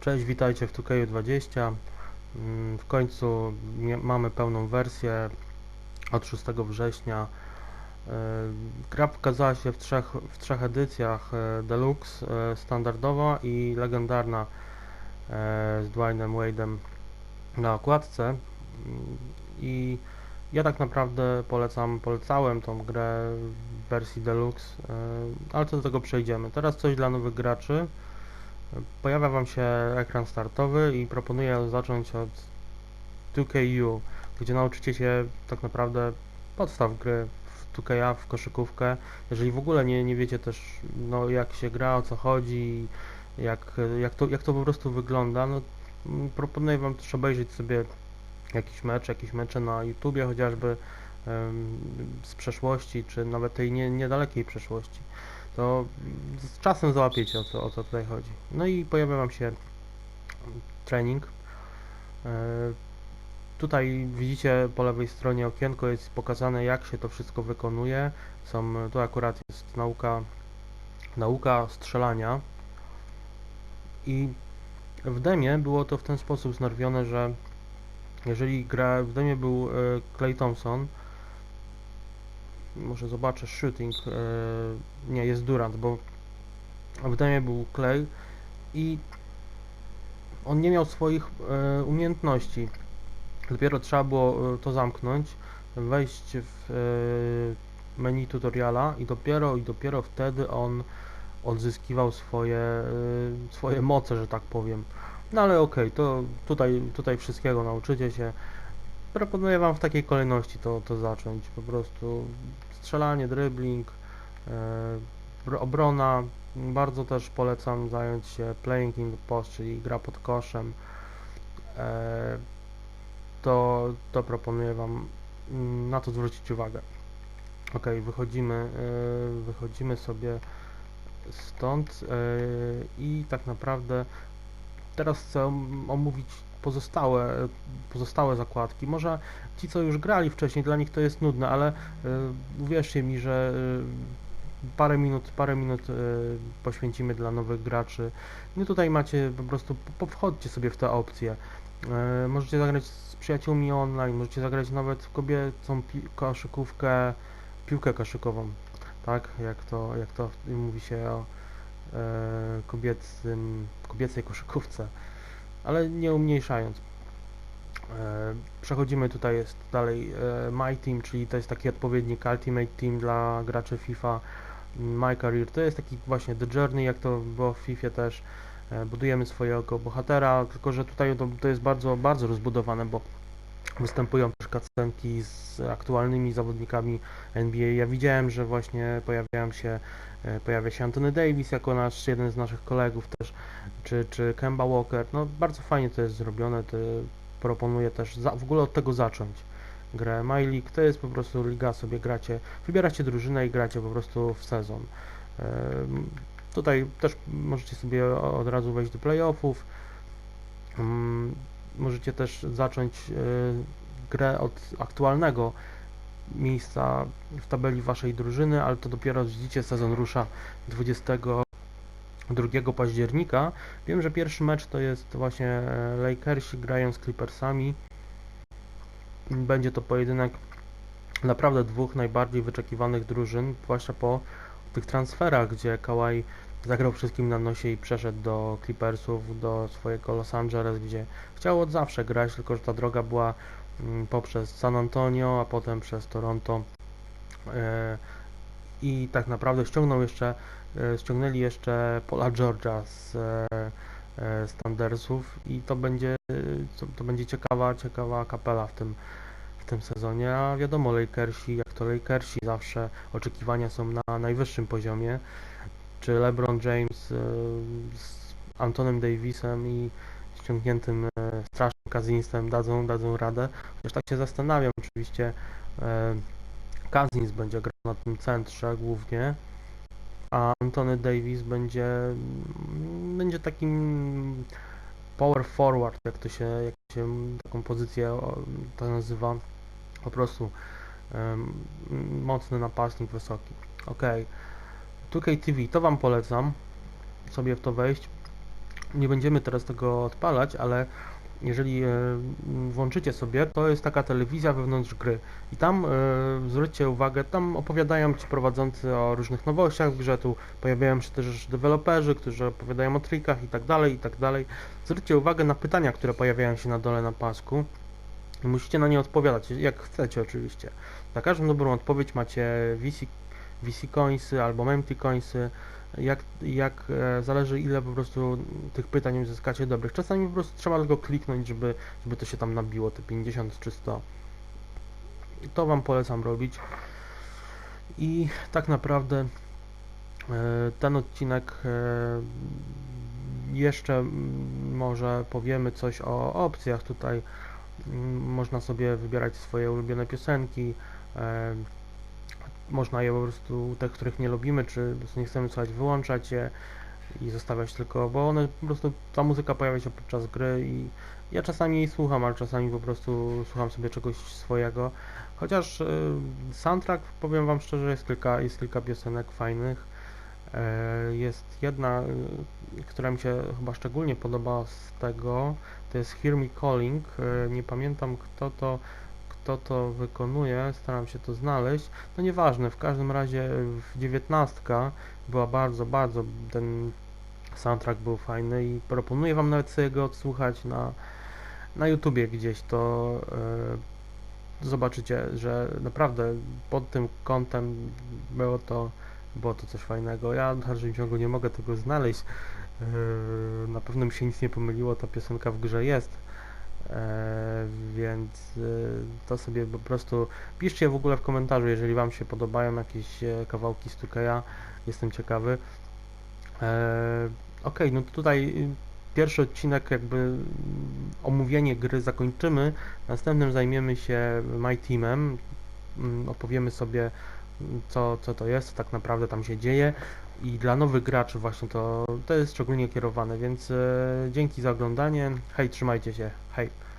Cześć, witajcie w 2K20. Mm, W końcu mamy pełną wersję od 6 września. E, Gra pokazała się w trzech, w trzech edycjach e, Deluxe, e, standardowa i legendarna z Dwaynem Wade'em na okładce. Mm, I ja tak naprawdę polecam, polecałem tą grę w wersji Deluxe, ale to do tego przejdziemy. Teraz coś dla nowych graczy. Pojawia Wam się ekran startowy i proponuję zacząć od 2KU, gdzie nauczycie się tak naprawdę podstaw gry w 2K, w koszykówkę. Jeżeli w ogóle nie, nie wiecie też no, jak się gra, o co chodzi, jak, jak, to, jak to po prostu wygląda, no, proponuję Wam też obejrzeć sobie jakiś mecz, jakieś mecze na YouTubie chociażby z przeszłości, czy nawet tej nie, niedalekiej przeszłości to z czasem załapiecie o co, o co tutaj chodzi. No i pojawia Wam się trening. E, Tutaj widzicie po lewej stronie okienko jest pokazane jak się to wszystko wykonuje. Są, tu akurat jest nauka, nauka strzelania i w demie było to w ten sposób znerwione, że jeżeli gra, w demie był e, Clay Thompson, może zobaczę shooting, e, nie, jest Durant, bo w demie był Clay i on nie miał swoich e, umiejętności. Dopiero trzeba było e, to zamknąć, wejść w menu tutoriala i dopiero i dopiero wtedy on odzyskiwał swoje, swoje moce, że tak powiem. No ale okej, to tutaj, tutaj wszystkiego nauczycie się. Proponuję Wam w takiej kolejności to, to zacząć. Po prostu strzelanie, dribbling, e, br- obrona. Bardzo też polecam zająć się playing in the post, czyli gra pod koszem. E, to, to proponuję Wam mm, na to zwrócić uwagę. Ok, wychodzimy, e, wychodzimy sobie stąd i tak naprawdę teraz chcę om- omówić pozostałe, pozostałe zakładki. Może ci, co już grali wcześniej, dla nich to jest nudne, ale y, uwierzcie mi, że y, parę minut, parę minut y, poświęcimy dla nowych graczy. No tutaj macie po prostu, wchodźcie sobie w te opcje. Możecie zagrać z przyjaciółmi online, możecie zagrać nawet kobiecą pi- koszykówkę, piłkę koszykową, tak? Jak to, jak to mówi się o e, kobiecym, kobiecej koszykówce, ale nie umniejszając. E, Przechodzimy tutaj jest dalej e, My Team, czyli to jest taki odpowiednik Ultimate Team dla graczy FIFA. My Career to jest taki właśnie The Journey, jak to było w FIFA też. E, Budujemy swojego bohatera, tylko że tutaj to, to jest bardzo, bardzo rozbudowane, bo występują też cutscenki z aktualnymi zawodnikami NBA. Ja widziałem, że właśnie pojawiają się, e, pojawia się Anthony Davis jako nasz, jeden z naszych kolegów też, czy, czy Kemba Walker. No bardzo fajnie to jest zrobione. To proponuję też za, w ogóle od tego zacząć grę. My League to jest po prostu liga, sobie gracie, wybieracie drużynę i gracie po prostu w sezon. Tutaj też możecie sobie od razu wejść do playoffów. Możecie też zacząć e, grę od aktualnego miejsca w tabeli waszej drużyny, ale to dopiero widzicie, sezon rusza 22 października. Wiem, że pierwszy mecz to jest właśnie e, Lakersi grają z Clippersami. Będzie to pojedynek naprawdę dwóch najbardziej wyczekiwanych drużyn, zwłaszcza po tych transferach, gdzie Kawhi zagrał wszystkim na nosie i przeszedł do Clippersów, do swojego Los Angeles, gdzie chciał od zawsze grać, tylko że ta droga była mm, poprzez San Antonio, a potem przez Toronto. E, I tak naprawdę ściągnął jeszcze, e, ściągnęli jeszcze Paula George'a z e, e, Standersów i to będzie, to będzie ciekawa, ciekawa kapela w tym, w tym sezonie, a wiadomo Lakersi, jak to Lakersi zawsze oczekiwania są na najwyższym poziomie, czy LeBron James e, z Antonem Davisem i ściągniętym e, strasznym Kazinsem dadzą, dadzą radę, chociaż tak się zastanawiam, oczywiście e, Kazins będzie grał na tym centrze głównie, a Antony Davis będzie, mm, będzie takim power forward, jak to się, jak się taką pozycję to nazywa, po prostu mocny napastnik wysoki. Ok, 2K TV, to Wam polecam sobie w to wejść. Nie będziemy teraz tego odpalać, ale jeżeli e, włączycie sobie, to jest taka telewizja wewnątrz gry. I tam e, zwróćcie uwagę, tam opowiadają ci prowadzący o różnych nowościach w grze, tu pojawiają się też deweloperzy, którzy opowiadają o trikach i tak dalej, i tak dalej. Zwróćcie uwagę na pytania, które pojawiają się na dole na pasku. Musicie na nie odpowiadać, jak chcecie oczywiście. Za każdą dobrą odpowiedź macie VC, VC coinsy albo Mempty coinsy, jak, jak e, zależy ile po prostu tych pytań uzyskacie dobrych. Czasami po prostu trzeba tylko kliknąć, żeby, żeby to się tam nabiło, te 50 czy 100. I To Wam polecam robić. I tak naprawdę e, ten odcinek e, jeszcze może powiemy coś o opcjach tutaj. Mm, Można sobie wybierać swoje ulubione piosenki. Można je po prostu, te, których nie lubimy, czy nie chcemy słuchać, wyłączać je i zostawiać tylko, bo one po prostu, ta muzyka pojawia się podczas gry i ja czasami jej słucham, ale czasami po prostu słucham sobie czegoś swojego. Chociaż y, soundtrack, powiem Wam szczerze, jest kilka, jest kilka piosenek fajnych. E, Jest jedna, y, która mi się chyba szczególnie podoba z tego, to jest Hear Me Calling. E, Nie pamiętam kto to, kto to wykonuje, staram się to znaleźć. No nieważne, w każdym razie w dziewiętnastka była bardzo, bardzo, ten soundtrack był fajny i proponuję Wam nawet sobie go odsłuchać na, na YouTubie gdzieś, to e, zobaczycie, że naprawdę pod tym kątem było to, było to coś fajnego. Ja w dalszym ciągu nie mogę tego znaleźć. E, na pewno mi się nic nie pomyliło, ta piosenka w grze jest. E, więc e, to sobie po prostu piszcie w ogóle w komentarzu, jeżeli Wam się podobają jakieś e, kawałki 2K'a, jestem ciekawy. Okej, no tutaj y, pierwszy odcinek jakby mm, omówienie gry zakończymy. Następnym zajmiemy się My Teamem. Mm, Opowiemy sobie mm, co, co to jest, co tak naprawdę tam się dzieje. I dla nowych graczy właśnie to, to jest szczególnie kierowane, więc e, dzięki za oglądanie. Hej, trzymajcie się. Hej.